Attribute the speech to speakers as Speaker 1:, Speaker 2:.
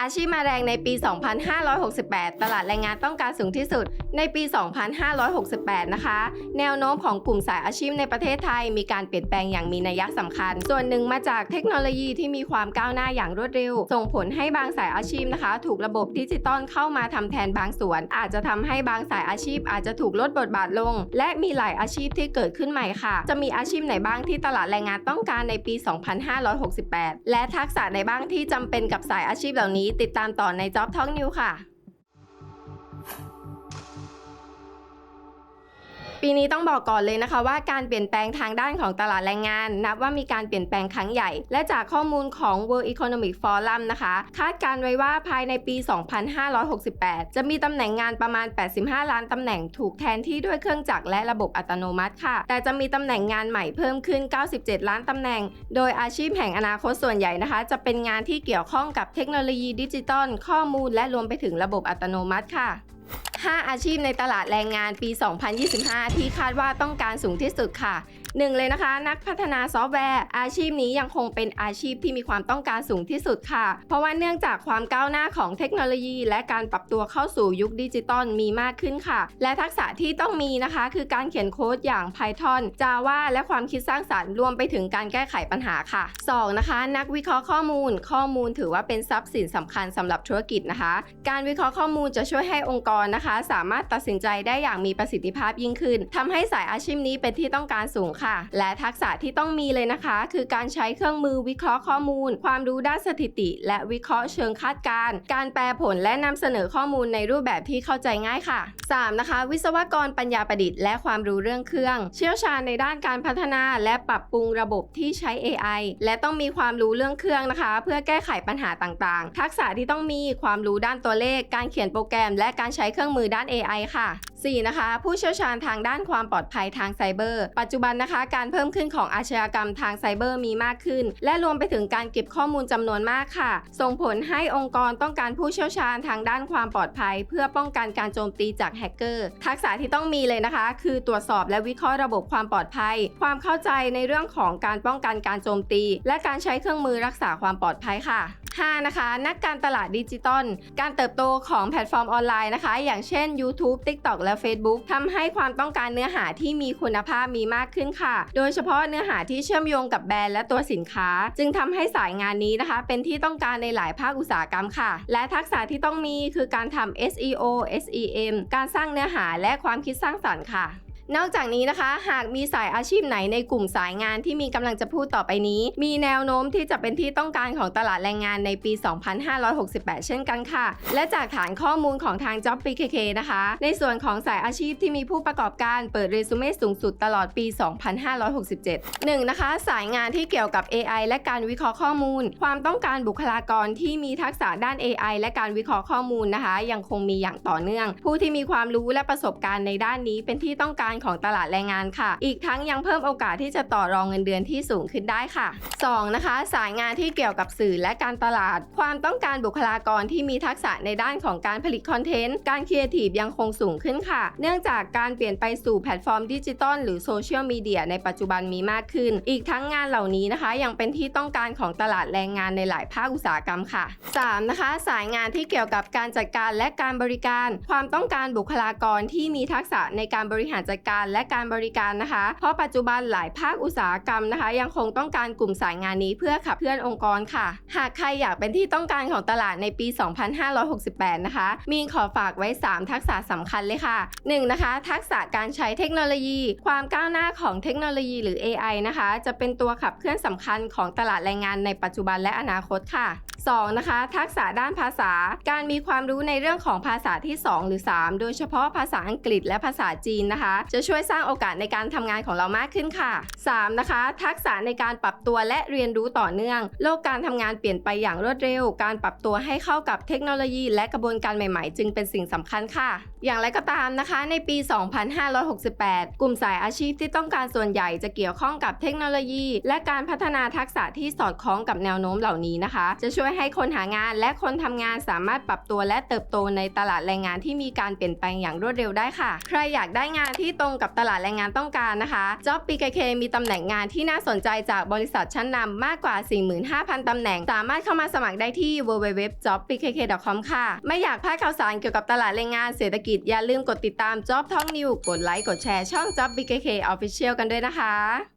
Speaker 1: อาชีพมาแรงในปี 2568 ตลาดแรงงานต้องการสูงที่สุดในปี 2568 นะคะ แนวโน้มของกลุ่มสายอาชีพในประเทศไทย มีการเปลี่ยนแปลงอย่างมีนัยสำคัญ ส่วนหนึ่งมาจากเทคโนโลยีที่มีความก้าวหน้าอย่างรวดเร็ว ส่งผลให้บางสายอาชีพนะคะ ถูกระบบดิจิตอลเข้ามาทำแทนบางส่วน อาจจะทำให้บางสายอาชีพ อาจจะถูกลดบทบาทลง และมีหลายอาชีพที่เกิดขึ้นใหม่ค่ะ จะมีอาชีพไหนบ้างที่ตลาดแรงงานต้องการในปี 2568 และทักษะไหนบ้างที่จำเป็นกับสายอาชีพเหล่านี้ติดตามต่อใน Job Talk New ค่ะ ปีนี้ต้องบอกก่อนเลยนะคะว่าการเปลี่ยนแปลงทางด้านของตลาดแรงงาน นับว่ามีการเปลี่ยนแปลงครั้งใหญ่ และจากข้อมูลของ World Economic Forum นะคะ คาดการไว้ว่าภายในปี 2568 จะมีตำแหน่งงานประมาณ 85 ล้านตำแหน่งถูกแทนที่ด้วยเครื่องจักรและระบบอัตโนมัติค่ะ แต่จะมีตำแหน่งงานใหม่เพิ่มขึ้น 97 ล้านตำแหน่ง โดยอาชีพแห่งอนาคตส่วนใหญ่นะคะ จะเป็นงานที่เกี่ยวข้องกับเทคโนโลยีดิจิตอลข้อมูลและรวมไปถึงระบบอัตโนมัติค่ะ 5 อาชีพในตลาดแรงงานปี 2025 ที่คาดว่าต้องการสูงที่สุดค่ะ หนึ่งเลยนะคะ นักพัฒนาซอฟต์แวร์ อาชีพนี้ยังคงเป็นอาชีพที่มีความต้องการสูงที่สุดค่ะ เพราะว่าเนื่องจากความก้าวหน้าของเทคโนโลยี และการปรับตัวเข้าสู่ยุคดิจิตอลมีมากขึ้นค่ะ และทักษะที่ต้องมีนะคะ คือการเขียนโค้ดอย่าง Python Java และความคิดสร้างสรรค์รวมไปถึงการแก้ไขปัญหาค่ะ 2. นะคะ นักวิเคราะห์ข้อมูล ข้อมูลถือว่าเป็นทรัพย์สินสำคัญสำหรับธุรกิจนะคะ การวิเคราะห์ข้อมูลจะช่วยให้องค์กรนะคะ สามารถตัดสินใจได้อย่างมีประสิทธิภาพยิ่งขึ้นทำให้สายอาชีพนี้เป็นที่ต้องการสูงค่ะและทักษะที่ต้องมีเลยนะคะ คือการใช้เครื่องมือวิเคราะห์ข้อมูล ความรู้ด้านสถิติ และวิเคราะห์เชิงคาดการณ์การแปลผลและนำเสนอข้อมูลในรูปแบบที่เข้าใจง่ายค่ะ 3. นะคะ วิศวกรปัญญาประดิษฐ์และความรู้เรื่องเครื่อง เชี่ยวชาญในด้านการพัฒนาและปรับปรุงระบบที่ใช้ AI และต้องมีความรู้เรื่องเครื่องนะคะ เพื่อแก้ไขปัญหาต่างๆ ทักษะที่ต้องมีความรู้ด้านตัวเลข การเขียนโปรแกรม และการใช้เครื่องมือด้าน AI ค่ะ 4. นะคะ ผู้เชี่ยวชาญทางด้านความปลอดภัยทางไซเบอร์ ปัจจุบันนะคะ การเพิ่มขึ้นของอาชญากรรมทางไซเบอร์มีมากขึ้น และรวมไปถึงการเก็บข้อมูลจำนวนมากค่ะ ส่งผลให้องค์กรต้องการผู้เชี่ยวชาญทางด้านความปลอดภัย เพื่อป้องกันการโจมตีจากแฮกเกอร์ ทักษะที่ต้องมีเลยนะคะ คือตรวจสอบและวิเคราะห์ระบบความปลอดภัย ความเข้าใจในเรื่องของการป้องกันการโจมตี และการใช้เครื่องมือรักษาความปลอดภัยค่ะ 5. นะคะนักการตลาดดิจิตอลการเติบโตของแพลตฟอร์มออนไลน์นะคะ อย่างเช่น YouTube TikTok และ Facebook ทำให้ความต้องการเนื้อหาที่มีคุณภาพมีมากขึ้นค่ะ โดยเฉพาะเนื้อหาที่เชื่อมโยงกับแบรนด์และตัวสินค้า จึงทำให้สายงานนี้นะคะ เป็นที่ต้องการในหลายภาคอุตสาหกรรมค่ะ และทักษะที่ต้องมีคือการทำ SEO SEM การสร้างเนื้อหาและความคิดสร้างสรรค์ค่ะ นอกจากนี้นะคะ หากมีสายอาชีพไหนในกลุ่มสายงานที่มีกำลังจะพูดต่อไปนี้ มีแนวโน้มที่จะเป็นที่ต้องการของตลาดแรงงานในปี 2568 เช่นกันค่ะ และจากฐานข้อมูลของทาง Job PKK นะคะ ในส่วนของสายอาชีพที่มีผู้ประกอบการเปิดเรซูเม่สูงสุดตลอดปี 2567 1. นะคะ สายงานที่เกี่ยวกับ AI และการวิเคราะห์ข้อมูล ความต้องการบุคลากรที่มีทักษะด้าน AI และการวิเคราะห์ข้อมูลนะคะ ยังคงมีอย่างต่อเนื่อง ผู้ที่มีความรู้และประสบการณ์ในด้านนี้เป็นที่ต้องการของตลาดแรงงานค่ะ อีกทั้งยังเพิ่มโอกาสที่จะต่อรองเงินเดือนที่สูงขึ้นได้ค่ะ 2. นะคะ สายงานที่เกี่ยวกับสื่อและการตลาด ความต้องการบุคลากรที่มีทักษะในด้านของการผลิตคอนเทนต์ การครีเอทีฟยังคงสูงขึ้นค่ะ เนื่องจากการเปลี่ยนไปสู่แพลตฟอร์มดิจิตอลหรือโซเชียลมีเดียในปัจจุบันมีมากขึ้น อีกทั้งงานเหล่านี้นะคะ ยังเป็นที่ต้องการของตลาดแรงงานในหลายภาคอุตสาหกรรมค่ะ 3. นะคะ สายงานที่เกี่ยวกับการจัดการและการบริการ ความต้องการบุคลากรที่มีทักษะในการบริหารจัดการและการบริการนะคะ เพราะปัจจุบันหลายภาคอุตสาหกรรมนะคะ ยังคงต้องการกลุ่มสายงานนี้เพื่อขับเคลื่อนองค์กรค่ะ หากใครอยากเป็นที่ต้องการของตลาดในปี 2568 นะคะ มีขอฝากไว้ 3 ทักษะสำคัญเลยค่ะ 1. นะคะ ทักษะการใช้เทคโนโลยี ความก้าวหน้าของเทคโนโลยีหรือ AI นะคะ จะเป็นตัวขับเคลื่อนสำคัญของตลาดแรงงานในปัจจุบันและอนาคตค่ะ 2. นะคะ ทักษะด้านภาษา การมีความรู้ในเรื่องของภาษาที่ 2 หรือ 3 โดยเฉพาะภาษาอังกฤษและภาษาจีนนะคะ จะช่วยสร้างโอกาสในการทำงานของเรามากขึ้นค่ะ 3. นะคะ ทักษะในการปรับตัวและเรียนรู้ต่อเนื่อง โลกการทำงานเปลี่ยนไปอย่างรวดเร็ว การปรับตัวให้เข้ากับเทคโนโลยี และกระบวนการใหม่ๆ จึงเป็นสิ่งสำคัญค่ะ อย่างไรก็ตามนะคะ ในปี 2568 กลุ่มสายอาชีพที่ต้องการส่วนใหญ่จะเกี่ยวข้องกับเทคโนโลยี และการพัฒนาทักษะที่สอดคล้องกับแนวโน้มเหล่านี้นะคะ จะช่วยให้คนหางานและคนทำงานสามารถปรับตัวและเติบโตในตลาดแรงงานที่มีการเปลี่ยนแปลงอย่างรวดเร็วได้ค่ะ ใครอยากได้งานที่ตรงกับตลาดแรงงานต้องการนะคะ Job PKK มีตำแหน่งงานที่น่าสนใจจากบริษัทชั้นนำมากกว่า 45,000 ตำแหน่ง สามารถเข้ามาสมัครได้ที่ www.jobpkk.com ค่ะ ไม่อยากพลาดข่าวสารเกี่ยวกับตลาดแรงงานเศรษฐกิจอย่าลืมกดติดตาม Job Talk New กดไลค์กดแชร์ช่อง Job PKK Official กันด้วยนะคะ